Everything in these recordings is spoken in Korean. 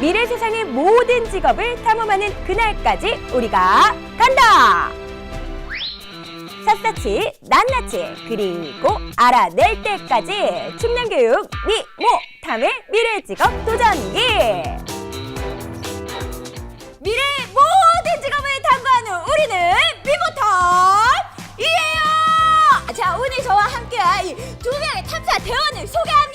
미래 세상의 모든 직업을 탐험하는 그날까지 우리가 간다! 샅샅이 낱낱이 그리고 알아낼 때까지 충남교육 미모 탐의 미래 직업 도전기 미래 모든 직업을 탐구하는 우리는 미모탐 이에요 자 오늘 저와 함께할 이두 명의 탐사 대원을 소개합니다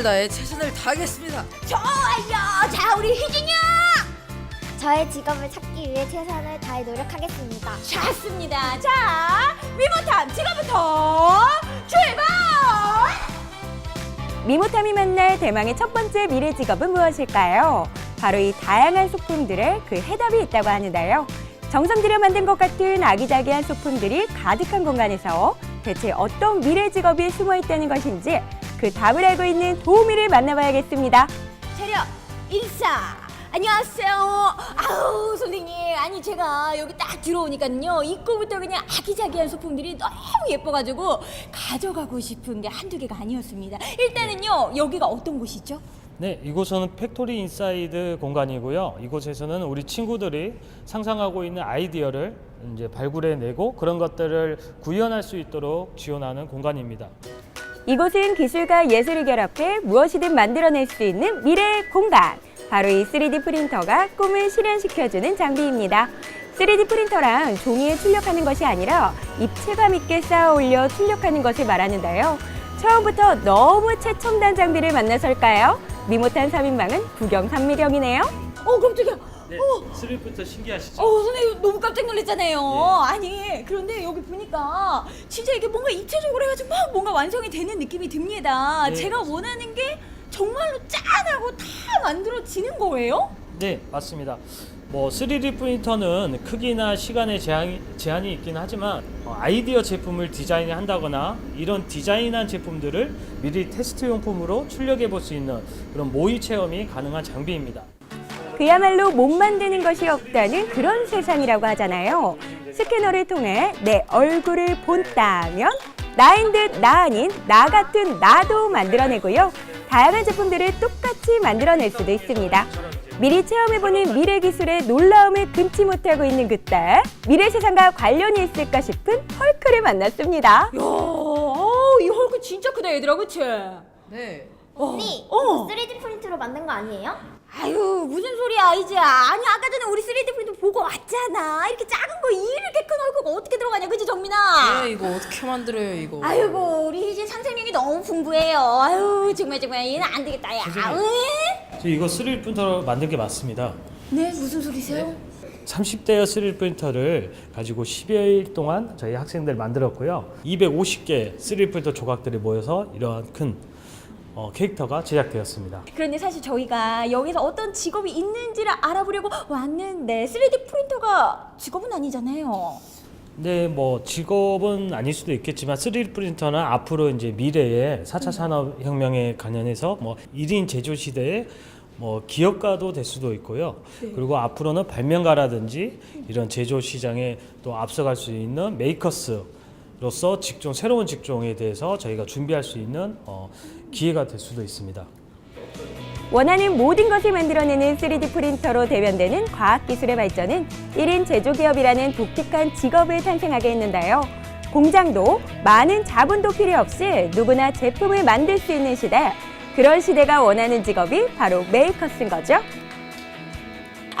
죽으림을 다해 최선을 다하겠습니다. 좋아요 자 우리 희진이 저의 직업을 찾기 위해 최선을 다해 노력하겠습니다. 좋습니다. 자, 미모탐 지금부터 출발! 미모탐이 만날 대망의 첫 번째 미래 직업은 무엇일까요? 바로 이 다양한 소품들에 그 해답이 있다고 하는데요. 정성 들여 만든 것 같은 아기자기한 소품들이 가득한 공간에서 대체 어떤 미래 직업이 숨어 있다는 것인지 그 답을 알고 있는 도우미를 만나봐야겠습니다. 차렷 인사. 안녕하세요. 아우 선생님, 아니 제가 여기 딱 들어오니까요 입구부터 그냥 아기자기한 소품들이 너무 예뻐가지고 가져가고 싶은 게 한두 개가 아니었습니다. 일단은요 여기가 어떤 곳이죠? 네, 이곳은 팩토리 인사이드 공간이고요. 이곳에서는 우리 친구들이 상상하고 있는 아이디어를 이제 발굴해내고 그런 것들을 구현할 수 있도록 지원하는 공간입니다. 이곳은 기술과 예술을 결합해 무엇이든 만들어낼 수 있는 미래의 공간. 바로 이 3D 프린터가 꿈을 실현시켜주는 장비입니다. 3D 프린터란 종이에 출력하는 것이 아니라 입체감 있게 쌓아 올려 출력하는 것을 말하는데요. 처음부터 너무 최첨단 장비를 만나설까요? 미모탄 3인방은 구경 삼미령이네요. 어, 깜짝이야. 네, 3D부터 신기하시죠? 어, 선생님 너무 깜짝 놀랐잖아요. 아니, 그런데 여기 보니까 진짜 이게 뭔가 입체적으로 해가지고 막 뭔가 완성이 되는 느낌이 듭니다. 네, 제가 원하는 게 정말로 짠하고 다 만들어지는 거예요? 네, 맞습니다. 뭐 3D 프린터는 크기나 시간에 제한이, 제한이 있긴 하지만 어, 아이디어 제품을 디자인한다거나 이런 디자인한 제품들을 미리 테스트 용품으로 출력해 볼 수 있는 그런 모의 체험이 가능한 장비입니다. 그야말로 못 만드는 것이 없다는 그런 세상이라고 하잖아요. 스캐너를 통해 내 얼굴을 본다면 나인 듯 나 아닌 나 같은 나도 만들어내고요. 다양한 제품들을 똑같이 만들어낼 수도 있습니다. 미리 체험해보는 미래 기술의 놀라움을 금치 못하고 있는 그때 미래 세상과 관련이 있을까 싶은 헐크를 만났습니다. 이야, 이 헐크 진짜 크다 얘들아, 그치? 네. 언니, 어. 이거 3D 프린트로 만든 거 아니에요? 아유 무슨 소리야 이지야 아니 아까 전에 우리 3D 프린터 보고 왔잖아 이렇게 작은 거 이렇게 큰 헐크가 어떻게 들어가냐 그지 정민아 네, 이거 어떻게 만들어요, 이거? 아이고 우리 희진 상상력이 너무 풍부해요 아유 정말 정말 얘는 안 되겠다 야 선생님. 응? 저 이거 3D 프린터로 만든 게 맞습니다. 네 무슨 소리세요? 30대의 3D 프린터를 가지고 10여일 동안 저희 학생들 만들었고요. 250개 3D 프린터 조각들이 모여서 이러한 큰 어, 캐릭터가 제작되었습니다. 그런데 사실 저희가 여기서 어떤 직업이 있는지를 알아보려고 왔는데 3D 프린터가 직업은 아니잖아요 네, 뭐 직업은 아닐 수도 있겠지만 3D 프린터는 앞으로 이제 미래의 4차 산업 혁명에 관련해서 뭐 1인 제조 시대에 뭐 기업가도 될 수도 있고요. 그리고 앞으로는 발명가라든지 이런 제조 시장에 또 앞서갈 수 있는 메이커스 로서 직종 새로운 직종에 대해서 저희가 준비할 수 있는 어, 기회가 될 수도 있습니다. 원하는 모든 것을 만들어내는 3D 프린터로 대변되는 과학기술의 발전은 1인 제조기업이라는 독특한 직업을 탄생하게 했는데요. 공장도 많은 자본도 필요 없이 누구나 제품을 만들 수 있는 시대. 그런 시대가 원하는 직업이 바로 메이커스인 거죠.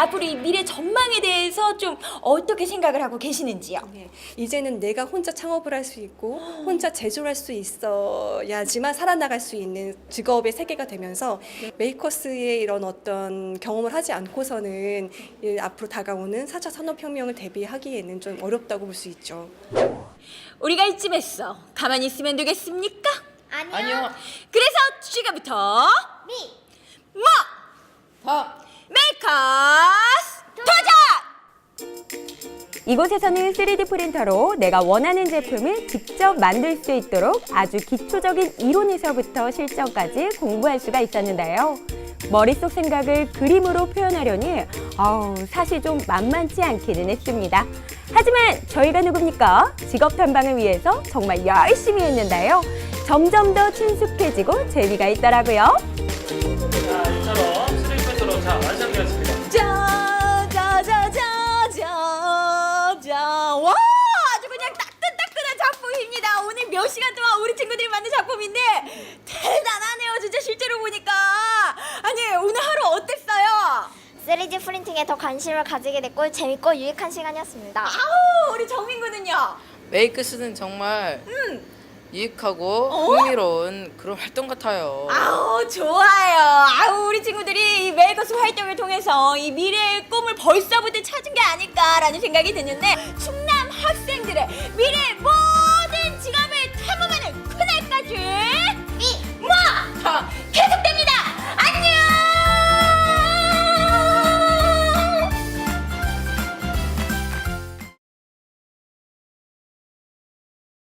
앞으로 이 미래 전망에 대해서 좀 어떻게 생각을 하고 계시는지요? 네, 이제는 내가 혼자 창업을 할 수 있고 혼자 제조를 할 수 있어야지만 살아나갈 수 있는 직업의 세계가 되면서 메이커스의 이런 어떤 경험을 하지 않고서는 이 앞으로 다가오는 4차 산업혁명을 대비하기에는 좀 어렵다고 볼 수 있죠. 우리가 이쯤에서 가만히 있으면 되겠습니까? 아니요. 아니요. 그래서 지금부터 미! 뭐 다. 메이커스 도전! 이곳에서는 3D 프린터로 내가 원하는 제품을 직접 만들 수 있도록 아주 기초적인 이론에서부터 실전까지 공부할 수가 있었는데요. 머릿속 생각을 그림으로 표현하려니 아우, 사실 좀 만만치 않기는 했습니다. 하지만 저희가 누굽니까? 직업 탐방을 위해서 정말 열심히 했는데요. 점점 더 친숙해지고 재미가 있더라고요. 몇 시간 동안 우리 친구들이 만든 작품인데 대단하네요. 진짜 실제로 보니까 아니 오늘 하루 어땠어요? 3D 프린팅에 더 관심을 가지게 됐고 재밌고 유익한 시간이었습니다. 아우 우리 정민구는요. 메이크스는 정말 음. 유익하고 어? 흥미로운 그런 활동 같아요. 아우 좋아요. 아우 우리 친구들이 이 메이커스 활동을 통해서 이 미래의 꿈을 벌써부터 찾은 게 아닐까라는 생각이 드는데 충남 학생들의 미래 뭐 停。